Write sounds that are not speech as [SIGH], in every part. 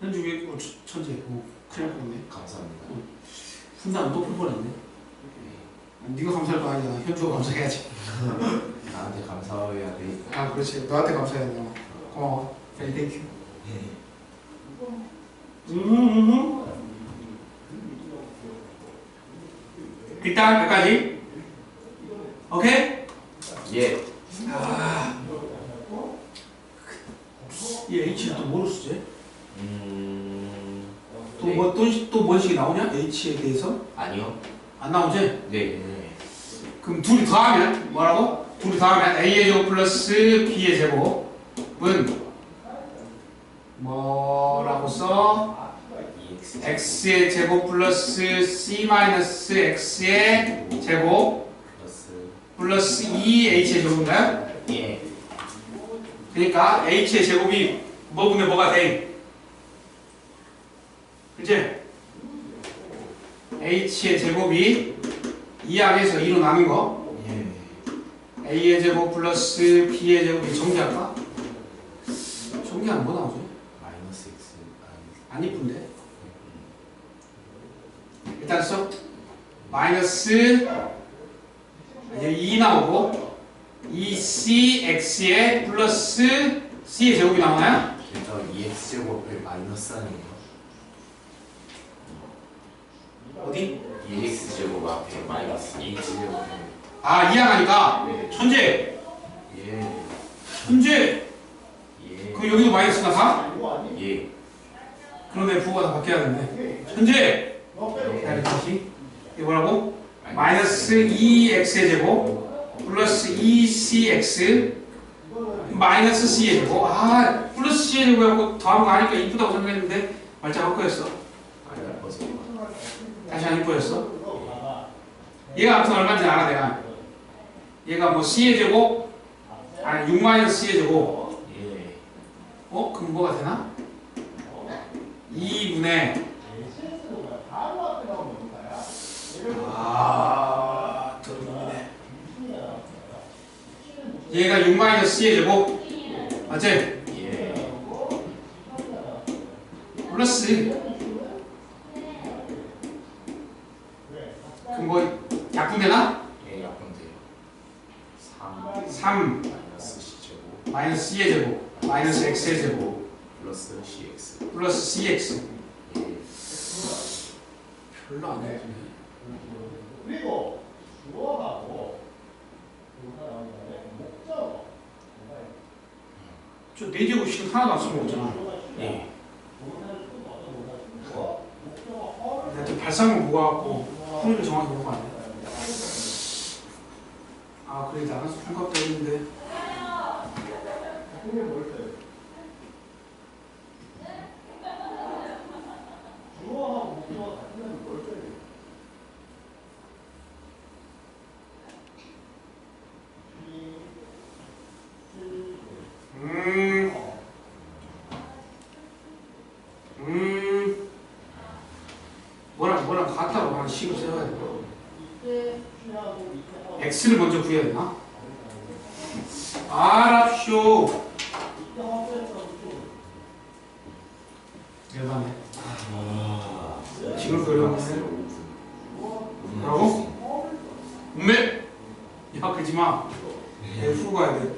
현주 왜 어, 천- 천재. 어, 큰일 날 뻔했네. 감사합니다. 훈단 또풀 뻔했네. 네가 감사할 거 아니야. 현주가 감사해야지. [LAUGHS] 나한테 감사해야 돼. 아 그렇지. 너한테 감사해야 돼. 고마워. 네 땡큐 음. 일단 여기까지. 오케이? 예. 아. 이 H를 또 뭐로 쓰지? 음. 또 뭐 또또뭔 식이 나오냐? H에 대해서 아니요. 안 나오지? 네. 네. 그럼 둘이 더하면 뭐라고? 둘이 더하면 A의 제곱 플러스 B의 제곱은 뭐라고 써? X의 제곱 플러스 C 마이너스 X의 제곱 플러스. 플러스 2H의 제곱인가요? 예. 그러니까 H의 제곱이 뭐분의 뭐가 돼? 그치? H의 제곱이 2 안에서 2로 나눈 거 예. A의 제곱 플러스 B의 제곱이 정리할까? 정리하면 뭐 나오지? 마이너스 X. 안 이쁜데? 일단 써 마이너스 이제 2 나오고 2CX의 플러스 C의 제곱이 나오나요? 그래서 EX 제곱을 마이너스 아니에요. 어디? EX 제곱 앞에 마이너스 H 제곱. 아 이항하니까 네. 천재 예. 천재 예. 그럼 여기도 마이너스가 4? 예. 그러면 부호가 다 바뀌어야 되네 천재 기다려 다시 이거 뭐라고? 마이너스 2x의 제곱 플러스 2cx 마이너스 c의 제곱 아 플러스 c의 제곱하고 더한 거 아니까 이쁘다고 생각했는데 아니 아버지. 다시 안 이뻐였어 얘가 아무튼 얼마인지 알아 내가 얘가 뭐 c의 제곱 아니 6 마이너스 c의 제곱 예. 어? 그럼 뭐가 되나? 2분의 아 더럽네 얘가 6 마이너스 c의 제곱 맞지? 예. 플러스 그럼 뭐 약분 되나? 예. 약분돼요. 3 3 마이너스 C 제곱 마이너스 c의 제곱 마이너스 x의 제곱 플러스 CX. 플러스 cx 예. 별로 안 되네 그리고 주어하고 저 4제곱씩 하나도 안 쓰는 거잖아 예. 좀 발상을 모아갖고 풀이를 정확히 보고 안 돼. 아 그래 나가서 풍갑도 했는데 그게 뭘까요? 주어하고 목적어가 같으면 뭘 써야 돼요? 음, 음, 뭐랑 뭐랑 하는 식을 써야 돼. x를 먼저 구해야 되나? 알았쇼. 대단해. 지금 그려보네. 뭐라고? 음메? 야 그러지 마. 얘 풀고 가야 돼.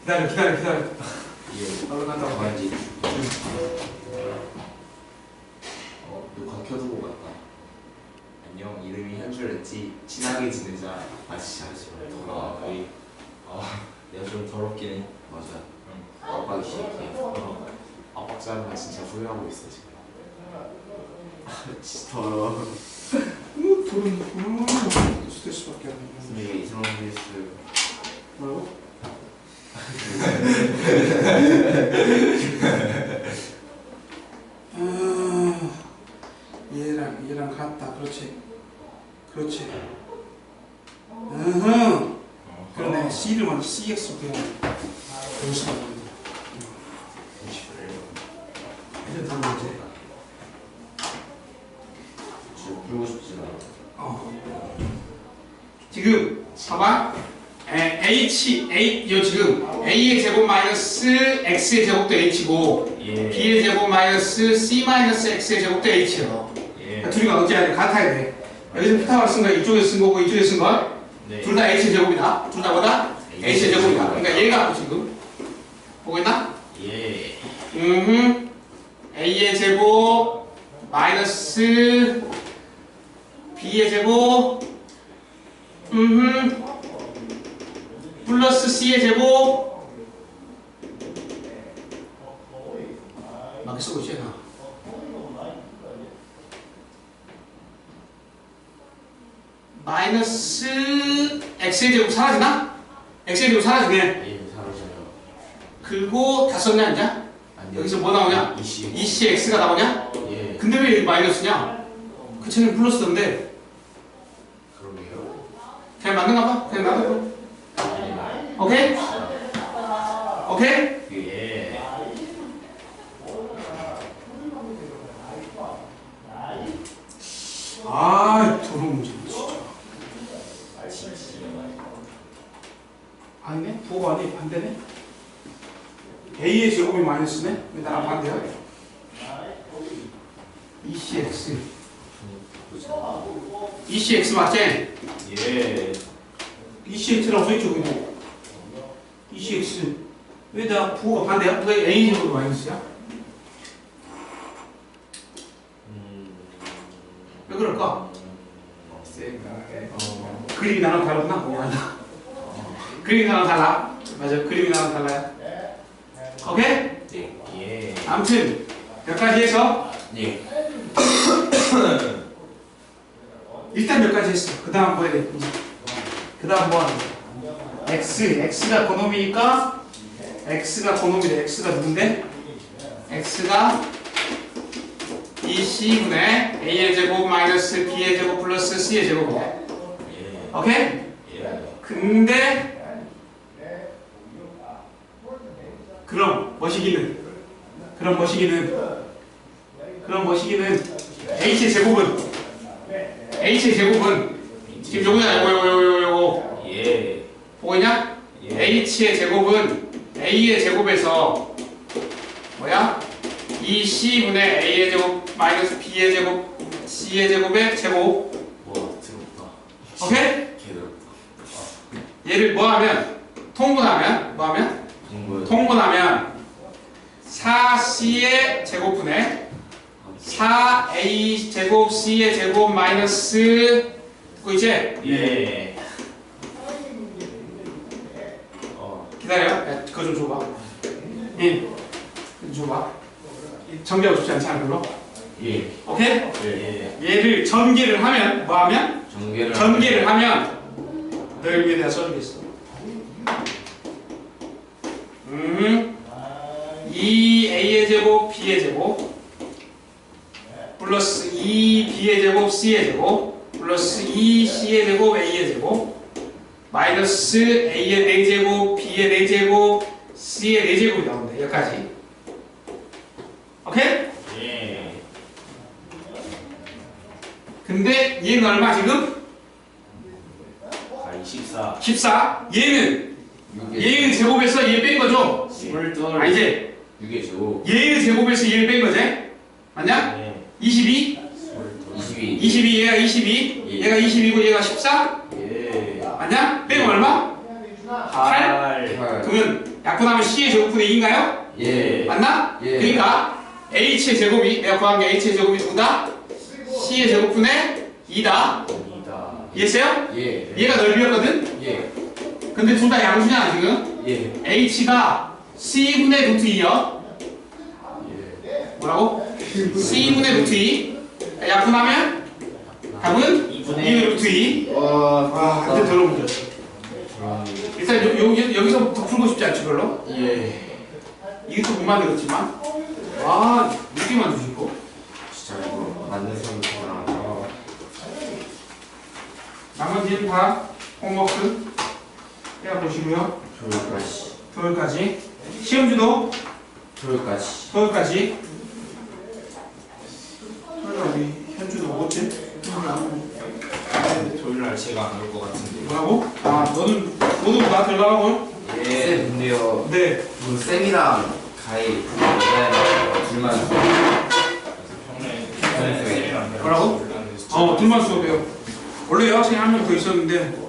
기다려 기다려 기다려. 예. 갔다 와. 가야지. 어, 녹화 켜두고 갔다. 안녕, 이름이 현주랬지. 친하게 지내자. 아저씨, 아저씨. 아, 거의. 아, 내가 좀 더럽긴 해. 맞아. 응. 압박이 시작해. 어. 압박 자는 나 진짜 후회하고 있어, 지금. 아, [LAUGHS] 진짜 더러워. 음, 스트레스밖에 안 돼. 선생님, 이상한 뉴스. 뭐라고? [LAUGHS] 아, 얘랑 얘랑 같다. 그렇지. 그렇지. 으흠. 그러네. C를 먼저 CX 그냥 여기서 이제 다 나지. 지금 풀고 싶지 않아. 어. 지금 봐봐. 에, H A 요 지금 a의 제곱 마이너스 x의 제곱도 h고 예. b의 제곱 마이너스 c 마이너스 x의 제곱도 h예요. 예. 둘이 어찌해야 돼? 같아야 돼. 여기서 피타고라스 쓴거 이쪽에 쓴 거고 이쪽에 쓴 거. 네. 둘다 h의 제곱이다. 둘 다 뭐다? h의 제곱이다. 그러니까 얘가 지금 보고 있나? 예. 음, a의 제곱 마이너스 b의 제곱 음, 플러스 c의 제곱 막 쓰고 있지 나. 마이너스 x의 제곱 사라지나? x의 제곱 사라지네. 예. 사라져요. 그리고 다 썼냐 이제? 아니요. 여기서 뭐 나오냐? 이시. 2cx가 나오냐? 예. 근데 왜 마이너스냐? 그 책은 플러스던데 그러게요. 그냥 맞는가 봐? 그냥 놔둬 오케이? 오케이? 예. 아 더러운 문제 진짜 아니네? 부호가 아니 반대네? a의 제곱이 마이너스네? 왜 나랑 반대야? 2cx 2cx 맞지? 예. 2cx라고 써있죠 그냥 2cx 왜 나 부호가 반대야? 왜 a 제곱이 마이너스야? 음. 왜 그럴까? 어, 생각해. 어. 그림이 나랑 다르구나 미안하다 그림이 나랑 달라 맞아 그림이 나랑 달라요 오케이? 네. 예. 아무튼 여기까지 해서 예. 일단 여기까지 했어 그 다음 뭐 해야 돼 그 다음 뭐 하는 거야 x x가 고놈이니까 x가 고놈이래 x가 누군데? x가 2c분의 a의 제곱 마이너스 b의 제곱 플러스 c의 예. 오케이? 예. 근데 그럼 머시기는 그럼 머시기는 그럼 머시기는 h의 제곱은 h의 제곱은 지금 요거야 요거 요거 요거 요거 예. 보고 있냐? 예. h의 제곱은 a의 제곱에서 뭐야? 2c분의 a의 제곱 마이너스 b의 제곱 c의 제곱의 제곱 와, 더럽다. 오케이? 개더럽다. 얘를 뭐 하면 통분하면 뭐 하면 공부. 통분하면 4c의 제곱분의 4a 제곱 c의 제곱 마이너스 듣고 있지? 예. 어. 기다려 야, 그거 좀 줘봐 예좀 줘봐 전개하고 싶지 않지 않아 별로? 예. 오케이? 예. 얘를 전개를 하면 뭐 하면? 전개를. 전개를 하면 너를 위해 내가 써주겠어 음 2a의 제곱 b의 제곱 플러스 2b의 제곱 c의 제곱 플러스 2c의 제곱 a의 제곱 마이너스 a의 4제곱 b의 4제곱 c의 4제곱이 나온대 여기까지 오케이? 예. 근데 얘는 얼마 지금? 아, 24. 14 얘는 6의 얘의 제곱에서 얘 뺀 거죠? 스물둘. 아 이제 6의 제곱. 얘의 제곱에서 얘를 뺀 거지? 맞냐? 예. 22? 22. 22 얘가 22 예. 얘가 22고 얘가 14 예. 맞냐? 빼면 얼마? 8 8. 그러면 약분하면 C의 제곱분의 2인가요? 예. 맞나? 예. 그러니까 H의 제곱이 내가 구한 게 H의 제곱이 누구다? C의 제곱분의 2다 이다. 이해했어요? 예. 얘가 넓이였거든? 예. 근데 둘 다 양수냐 지금? 예. H가 C분의 루트 2요 예. 뭐라고? C분의 루트 2 약분하면 답은 2분의 2분의 루트 2 와, 완전 더러운 문제였어. 일단 요, 요, 여기서부터 풀고 싶지 않지 별로? 예. 또못 만들었지만 와, 이렇게 만드시고 진짜 이거 만든 사람 대단하다. 나머지는 다 홈워크 해보시고요 조율까지. 토요일까지 조율까지. 토요일까지 토요일까지 현주도 뭐지? 조율날 제가 안 올 것 같은데. 뭐라고? 아 너는 모두 다 들어가고 예 근데요 네. 그 쌤이랑 가이 여자애랑 둘만 뭐라고? 어, 둘만 수업해요. 원래 여학생이 한명더 있었는데